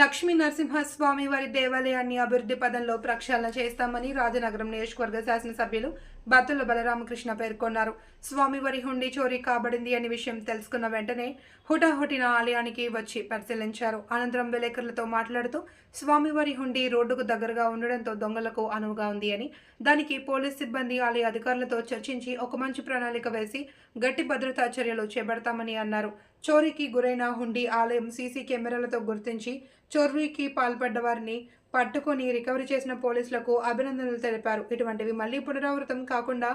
లక్ష్మీ నరసింహస్వామి వారి దేవాలయాన్ని అభివృద్ధి పదంలో ప్రక్షాళన చేస్తామని రాజనగరం నియోజకవర్గ శాసనసభ్యులు బత్తుల బలరామకృష్ణ పేర్కొన్నారు. స్వామివారి హుండీ చోరీ కాబడింది అనే విషయం తెలుసుకున్న వెంటనే హుటాహుటిన ఆలయానికి వచ్చి పరిశీలించారు. అనంతరం విలేకరులతో మాట్లాడుతూ స్వామివారి హుండీ రోడ్డుకు దగ్గరగా ఉండడంతో దొంగలకు అనువుగా ఉంది అని దానికి పోలీస్ సిబ్బంది ఆలయ అధికారులతో చర్చించి ఒక మంచి ప్రణాళిక వేసి గట్టి భద్రతా చర్యలు చేపడతామని అన్నారు. చోరీకి గురైన హుండీ ఆలయం సీసీ కెమెరాలతో గుర్తించి చోరీకి పాల్పడ్డ వారిని పట్టుకొని రికవరీ చేసిన పోలీసులకు అభినందనలు తెలిపారు. ఇటువంటివి మళ్ళీ పునరావృతం కాకుండా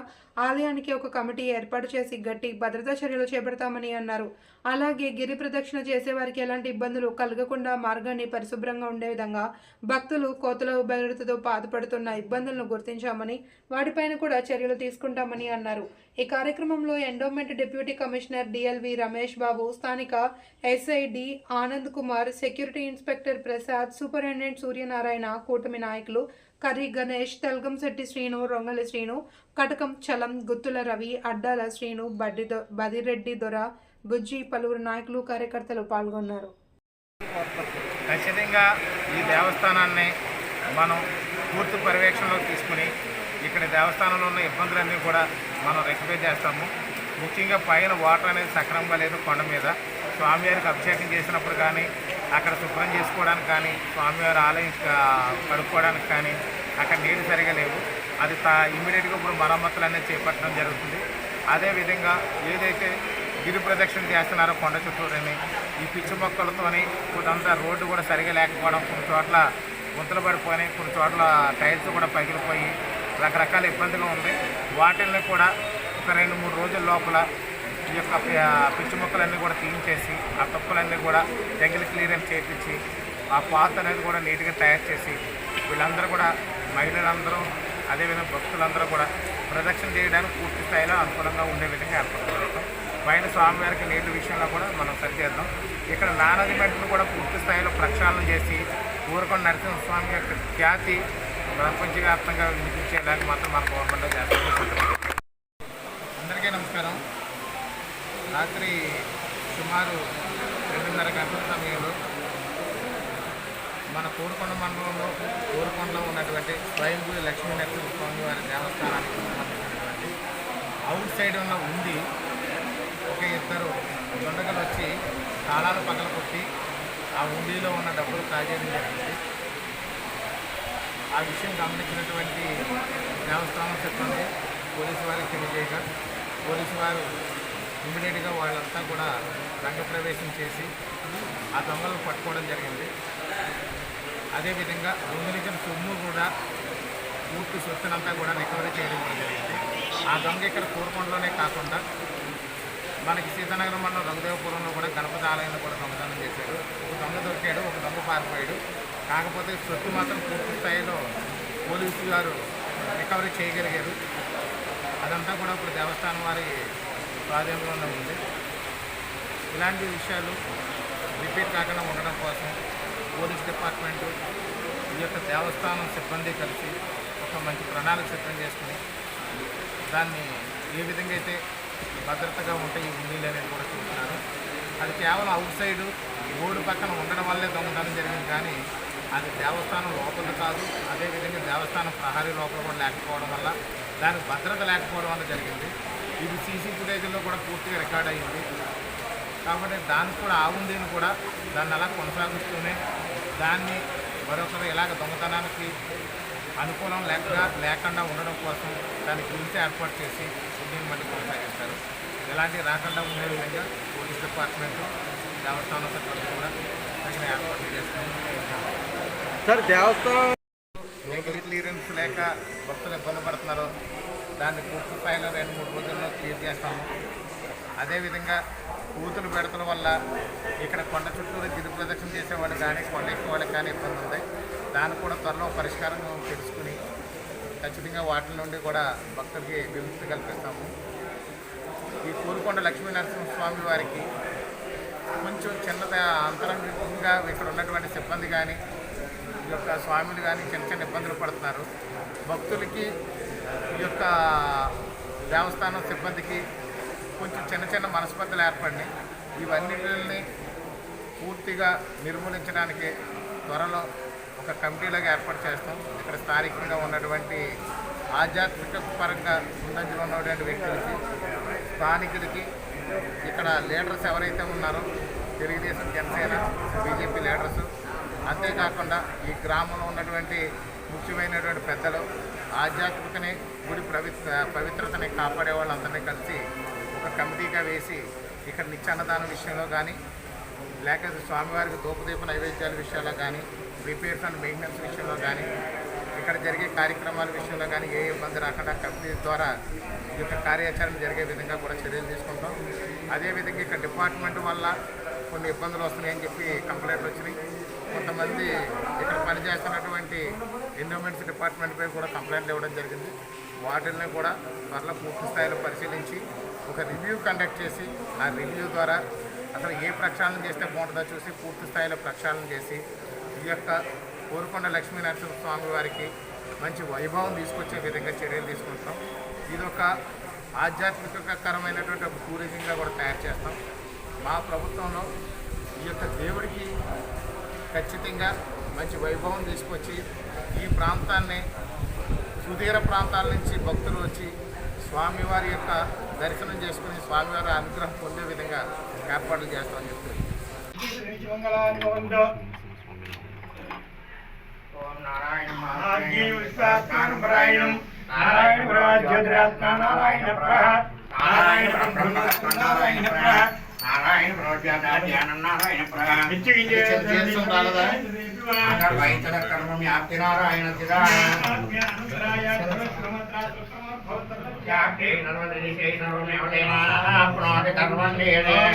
ఆలయానికి ఒక కమిటీ ఏర్పాటు చేసి గట్టి భద్రతా చర్యలు చేపడతామని అన్నారు. అలాగే గిరి ప్రదక్షిణ చేసే వారికి ఎలాంటి ఇబ్బందులు కలగకుండా మార్గాన్ని పరిశుభ్రంగా ఉండే విధంగా భక్తులు కోతుల బెదరుతో బాధపడుతున్న ఇబ్బందులను గుర్తించామని వాటిపైన కూడా చర్యలు తీసుకుంటామని అన్నారు. ఈ కార్యక్రమంలో endowment deputy commissioner DLV Ramesh Babu స్థానిక SID Anand Kumar security inspector Prasad superintendent Suryanarayana కూటమి నాయకులు కర్రీ గణేష్ తెల్గంశెట్టి శ్రీను రొంగలి శ్రీను కటకం చలం గుత్తుల రవి అడ్డాల శ్రీను బడ్డి బదిరెడ్డి దొర బుజ్జి పలువురు నాయకులు కార్యకర్తలు పాల్గొన్నారు. ఖచ్చితంగా ఈ దేవస్థానాన్ని మనం పూర్తి పర్యవేక్షణలోకి తీసుకుని ఇక్కడ దేవస్థానంలో ఉన్న ఇబ్బందులన్నీ కూడా మనం రెక్టిఫై చేస్తాము. ముఖ్యంగా పైన వాటర్ అనేది సక్రమంగా లేదు కొండ మీద. స్వామివారికి అభిషేకం చేసినప్పుడు కానీ అక్కడ శుభ్రం చేసుకోవడానికి కానీ స్వామివారి ఆలయం కడుక్కోవడానికి కానీ అక్కడ నీళ్ళు సరిగా లేవు. అది తా ఇమీడియట్గా ఇప్పుడు మరమ్మతులు అనేది చేపట్టడం జరుగుతుంది. అదేవిధంగా ఏదైతే గిరి ప్రదక్షిణ చేస్తున్నారో కొండ చుట్టూరని ఈ పిచ్చి మొక్కలతోని కొంతంతా రోడ్డు కూడా సరిగా లేకపోవడం కొన్ని చోట్ల గుంతలు పడిపోయి కొన్ని చోట్ల టైల్స్ కూడా పగిలిపోయి రకరకాల ఇబ్బందిగా ఉంది. వాటిల్ని కూడా ఒక రెండు మూడు రోజుల లోపల ఈ యొక్క పిచ్చి మొక్కలన్నీ కూడా తీయించేసి ఆ తొక్కలన్నీ కూడా జంగిల్ క్లియరెన్స్ చేయించి ఆ పాత అనేది కూడా నీట్గా తయారు చేసి వీళ్ళందరూ కూడా మహిళలందరూ అదేవిధంగా భక్తులందరూ కూడా ప్రదక్షిణ చేయడానికి పూర్తి స్థాయిలో అనుకూలంగా ఉండే విధంగా ఏర్పడుతున్నాం పైన స్వామివారికి నీటి విషయంలో కూడా మనం సరిచేద్దాం ఇక్కడ నానది మెట్లను కూడా పూర్తి స్థాయిలో ప్రక్షాళన చేసి ఊరకొండ నరసింహస్వామి యొక్క ఖ్యాతి ప్రపంచవ్యాప్తంగా వినిపించేలాగా మాత్రం మన గవర్నమెంట్లో చేస్తాం రాత్రి సుమారు రెండున్నర గంటల సమయంలో మన కోరుకొండ మండలంలో కోరుకొండలో ఉన్నటువంటి స్వయంభూ లక్ష్మీ నరసింహ స్వామి వారి దేవస్థానానికి సంబంధించినటువంటి అవుట్ సైడ్ ఉన్న ఉంది ఒక ఇద్దరు దొండగలు వచ్చి తాళాలు పగల కొట్టి ఆ ఉండీలో ఉన్న డబ్బులు కాజేయడం జరిగింది. ఆ విషయం గమనించినటువంటి దేవస్థానం సిబ్బంది పోలీసు వారికి తెలియజేయగా పోలీసు వారు ఇమీడియట్గా వాళ్ళంతా కూడా రంగప్రవేశం చేసి ఆ దొంగలను పట్టుకోవడం జరిగింది. అదేవిధంగా దొంగలించిన సొమ్ము కూడా పూర్తి సొత్తునంతా కూడా రికవరీ చేయడం జరిగింది. ఆ దొంగ ఇక్కడ కూరకొండలోనే కాకుండా మనకి సీతానగరం మండలం రఘుదేవపురంలో కూడా గణపతి ఆలయంలో కూడా దొంగతనం చేశాడు. ఒక దొంగ దొరికాడు ఒక దొంగ పారిపోయాడు. కాకపోతే సొత్తు మాత్రం పూర్తి స్థాయిలో పోలీసు గారు రికవరీ చేయగలిగారు. అదంతా కూడా ఇప్పుడు దేవస్థానం వారి ప్రాధాన్యంలో ఉంది. ఇలాంటి విషయాలు రిపీట్ కాకుండా ఉండడం కోసం పోలీస్ డిపార్ట్మెంటు ఈ యొక్క దేవస్థానం సిబ్బంది కలిసి ఒక మంచి ప్రణాళిక సిద్ధం చేసుకుని దాన్ని ఏ విధంగా అయితే భద్రతగా ఉంటాయి ఈ ఉండీలు అనేది కూడా చూస్తున్నారు. అది కేవలం అవుట్ సైడ్ రోడ్డు పక్కన ఉండడం వల్లే దొంగతనం జరిగింది కానీ అది దేవస్థానం లోపల కాదు అదేవిధంగా దేవస్థానం ప్రహరీ లోపల కూడా లేకపోవడం వల్ల దానికి భద్రత లేకపోవడం వల్ల జరిగింది. ఇది సీసీ ఫుటేజ్లో కూడా పూర్తిగా రికార్డ్ అయ్యింది. కాబట్టి దానికి కూడా ఆ ఉండిని కూడా దాన్ని అలా కొనసాగిస్తూనే దాన్ని మరొకరు ఇలాగ దొంగతనానికి అనుకూలం లేక లేకుండా ఉండడం కోసం దాని గురించి ఏర్పాటు చేసి ఉండిని మళ్ళీ కొనసాగిస్తారు. ఇలాంటివి రాకుండా ఉండే విధంగా పోలీస్ డిపార్ట్మెంట్ దేవస్థానం సిబ్బంది కూడా తగిన ఏర్పాట్లు చేస్తుంది సార్ దేవస్థానం క్లియరెన్స్ లేక భక్తులు ఇబ్బంది పడుతున్నారు దాన్ని పూర్తి స్థాయిలో రెండు మూడు రోజుల్లో క్లియర్ చేస్తాము. అదేవిధంగా కూతురు పెడతల వల్ల ఇక్కడ కొండ చుట్టూరు గిరి ప్రదక్షిణ చేసేవాళ్ళు కానీ కొండ ఎక్కే వాళ్ళకి కానీ ఇబ్బంది ఉంది. దాన్ని కూడా త్వరలో పరిష్కారం తెలుసుకుని ఖచ్చితంగా వాటి నుండి కూడా భక్తులకి విముక్తి కల్పిస్తాము. ఈ కూరుకొండ లక్ష్మీ నరసింహస్వామి వారికి కొంచెం చిన్నద అంతరంగంగా ఇక్కడ ఉన్నటువంటి సిబ్బంది కానీ ఈ యొక్క స్వాములు కానీ చిన్న చిన్న ఇబ్బందులు పడుతున్నారు. భక్తులకి ఈ యొక్క దేవస్థానం సిబ్బందికి కొంచెం చిన్న చిన్న మనస్పర్ధలు ఏర్పడినాయి. ఇవన్నిటిని పూర్తిగా నిర్మూలించడానికి త్వరలో ఒక కమిటీలాగా ఏర్పాటు చేస్తాం. ఇక్కడ స్థానికంగా ఉన్నటువంటి ఆధ్యాత్మిక పరంగా ముందంజలో ఉన్నటువంటి వ్యక్తులకి స్థానికులకి ఇక్కడ లీడర్స్ ఎవరైతే ఉన్నారో తెలుగుదేశం జనసేన బీజేపీ లీడర్స్ అంతేకాకుండా ఈ గ్రామంలో ఉన్నటువంటి ముఖ్యమైనటువంటి పెద్దలు ఆధ్యాత్మికని గుడి పవిత్ర పవిత్రతని కాపాడే వాళ్ళందరినీ కలిసి ఒక కమిటీగా వేసి ఇక్కడ నిత్యాన్నదానం విషయంలో కానీ లేకపోతే స్వామివారికి దూపదీప నైవేద్యాల విషయంలో కానీ రిపేర్స్ అండ్ మెయింటెనెన్స్ విషయంలో కానీ ఇక్కడ జరిగే కార్యక్రమాల విషయంలో కానీ ఏ ఇబ్బంది రాకుండా కమిటీ ద్వారా ఈ యొక్క కార్యాచరణ జరిగే విధంగా కూడా చర్యలు తీసుకుంటాం. అదేవిధంగా ఇక్కడ డిపార్ట్మెంట్ వల్ల కొన్ని ఇబ్బందులు వస్తున్నాయని చెప్పి కంప్లైంట్లు వచ్చినాయి. కొంతమంది ఇక్కడ పనిచేస్తున్నటువంటి ఎండోమెంట్స్ డిపార్ట్మెంట్పై కూడా కంప్లైంట్లు ఇవ్వడం జరిగింది. వాటిని కూడా త్వరలో పూర్తి స్థాయిలో పరిశీలించి ఒక రివ్యూ కండక్ట్ చేసి ఆ రివ్యూ ద్వారా అసలు ఏ ప్రక్షాళన చేస్తే బాగుంటుందో చూసి పూర్తి స్థాయిలో ప్రక్షాళన చేసి ఈ యొక్క కోరుకొండ లక్ష్మీ నరసింహ స్వామి వారికి మంచి వైభవం తీసుకొచ్చే విధంగా చర్యలు తీసుకుంటాం ఇది ఒక ఆధ్యాత్మికకరమైనటువంటి ఒక టూరిజంగా కూడా తయారు చేస్తాం. మా ప్రభుత్వంలో ఈ యొక్క దేవుడికి ఖచ్చితంగా మంచి వైభవం తీసుకొచ్చి ఈ ప్రాంతాన్ని సుదీర ప్రాంతాల నుంచి భక్తులు వచ్చి స్వామివారి యొక్క దర్శనం చేసుకుని స్వామివారి అనుగ్రహం పొందే విధంగా ఏర్పాట్లు చేస్తామని చెప్తుంది నారాయణ నారాయణ నారాయణ నారాయణ నారాయణ నారాయణ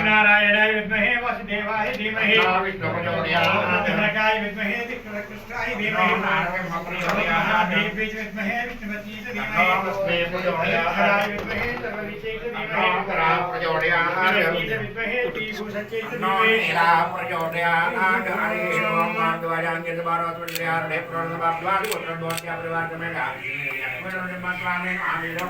नारायणाय विद्महे वसुदेवाय धीमहि विष्णुपदोदयाय विद्महे कृष्णाय धीमहि बीज विद्महे विष्णुपति धीमहि विद्महे सर्वविशेष धीमहि विद्महे तीसुसचेत धीमहि प्रचोदयात् हरिः ओम् द्वाजाङ्गित बारोत्पत्यार्णे प्रणवाद्वादि उत्तरद्वात्या परिवारकमेण आदि मनोनिर्मात्राणेन आदिरं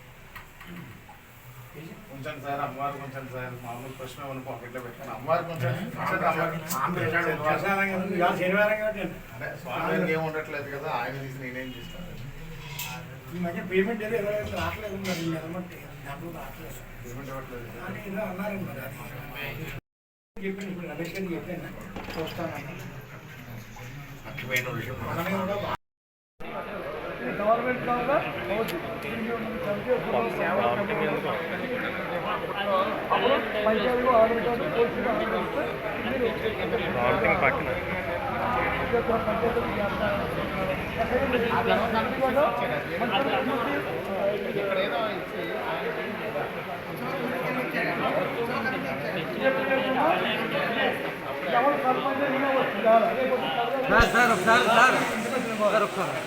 ఉంచండి సార్ అమ్మవారు ఉంచండి సార్ మామూలు ప్రశ్న ఏమైనా పాకెట్లో పెట్టాను అమ్మవారికి ఉంచండి శనివారం అదే స్వామివారికి ఏం ఉండట్లేదు కదా ఆయన తీసి నేనేం చేస్తాను? ఈ మధ్య పేమెంట్ ఏదో ఇరవై ఐదు రావట్లేదు మరి ఎలమంటే డబ్బులు రావట్లేదు. పేమెంట్ ఇవ్వట్లేదు అని ఏదో అన్నారు మరి అది చెప్పాను ఇప్పుడు రమేష్ గారికి చెప్పాను ఇక్కడ ఏదో ఇచ్చి సార్ సార్ ఒకసారి సార్. సార్ ఒకసారి.